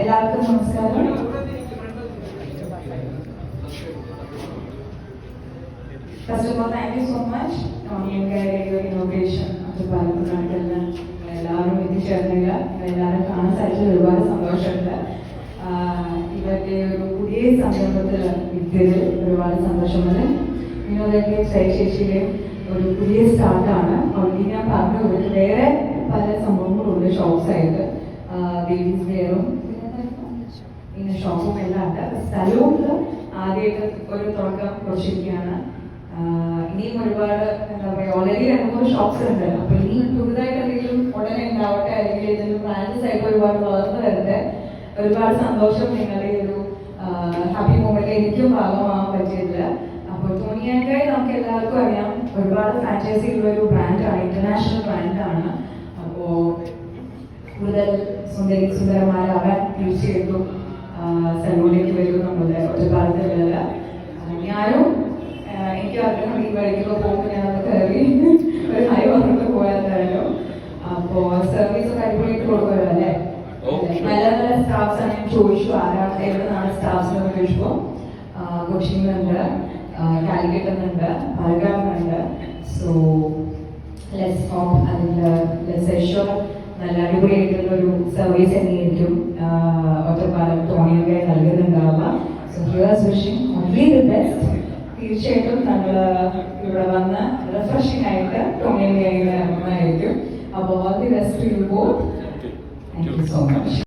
എല്ലാവർക്കും നമസ്കാരം. First of all so much ടോണിയുടെ radio innovation അത് പാലക്കാട്ടിൽ എല്ലാവരും എത്തിച്ചേർന്നില്ല എല്ലാവരും കാണാൻ സാധിച്ചത് ഒരുപാട് സന്തോഷമുണ്ട്. ഇവരുടെ ഒരു പുതിയ സംരംഭത്തിൽ വിദ്യയിൽ ഒരുപാട് സന്തോഷമുണ്ട്. വിനോദന്റെ ശേഷിയിലെ ഒരു പുതിയ സ്റ്റാർട്ടാണ് ഓൾറെഡി ഞാൻ പറഞ്ഞു വേറെ പല സംഭവങ്ങളുണ്ട് ഷോപ്സ് ആയിട്ട്. ബേബീസ് വെയറും പിന്നെ ഷോപ്പും എല്ലാം ഉണ്ട്. സ്ഥലവും ആദ്യമായിട്ട് ഒരു തുടക്കം കുറിച്ചിരിക്കുകയാണ്. ഇനിയും ഒരുപാട് എന്താ പറയുക ഓൾറെഡി രണ്ട് മൂന്ന് ഷോപ്സ് ഉണ്ട്. അപ്പൊ ഇനി പുതുതായിട്ട് എന്തെങ്കിലും ഉടനെ ഉണ്ടാവട്ടെ? അല്ലെങ്കിൽ ഇതിന് ബ്രാൻഡ്സ് ആയിട്ട് ഒരുപാട് വളർന്നു വരട്ടെ? ഒരുപാട് സന്തോഷം നിങ്ങളുടെ ഒരു ഹാപ്പി മൂമെന്റ് എനിക്കും ഭാഗമാകാൻ പറ്റിയിട്ടില്ല അപ്പോൾ തോണിയാക്കായി നമുക്ക് എല്ലാവർക്കും അറിയാം. ഒരുപാട് ഫ്രാഞ്ചൈസി ഉള്ള ഒരു ബ്രാൻഡാണ് ഇന്റർനാഷണൽ ബ്രാൻഡാണ് അപ്പോൾ കൂടുതൽ സുന്ദരി സുന്ദരന്മാരാകാൻ ചെയ്തു സലൂണിലേക്ക് വരും നമ്മുടെ ഒറ്റപ്പാലത്തിലുള്ള ഞാനും ആ, എനിക്ക് ആഗ്രഹം ഈ വഴിക്കൊക്കെ പോകുമ്പോൾ ഞാൻ അത് കയറി ഒരു ഹൈ വന്നിട്ട് പോയാലും അപ്പോ സർവീസ് ഒക്കെ അടിപൊളിയായിട്ട് കൊടുക്കുമല്ലോ. നല്ല നല്ല സ്റ്റാഫ്സ് ആണ് ഞാൻ ചോദിച്ചു. ആരാണ്? എവിടെ നിന്നാണ് സ്റ്റാഫ്സ് എന്ന് ചോദിച്ചപ്പോൾ കൊച്ചിന്നുണ്ട് കാലിക്കറ്റ് എന്നുണ്ട് Palakkad so less hope and less assure നല്ല അടിപൊളിയായിട്ടുള്ള ഒരു സർവീസ് തന്നെയായിരിക്കും ഒറ്റപ്പാലം ടോണിയൊക്കെ നൽകുന്നുണ്ടാവുക. തീർച്ചയായിട്ടും നമ്മൾ ഇവിടെ വന്ന് റിഫ്രഷിംഗ് ആയിട്ട് ടോണിയൊക്കെ ഇറങ്ങുന്നതായിരിക്കും അപ്പോൾ all the best you both thank you so much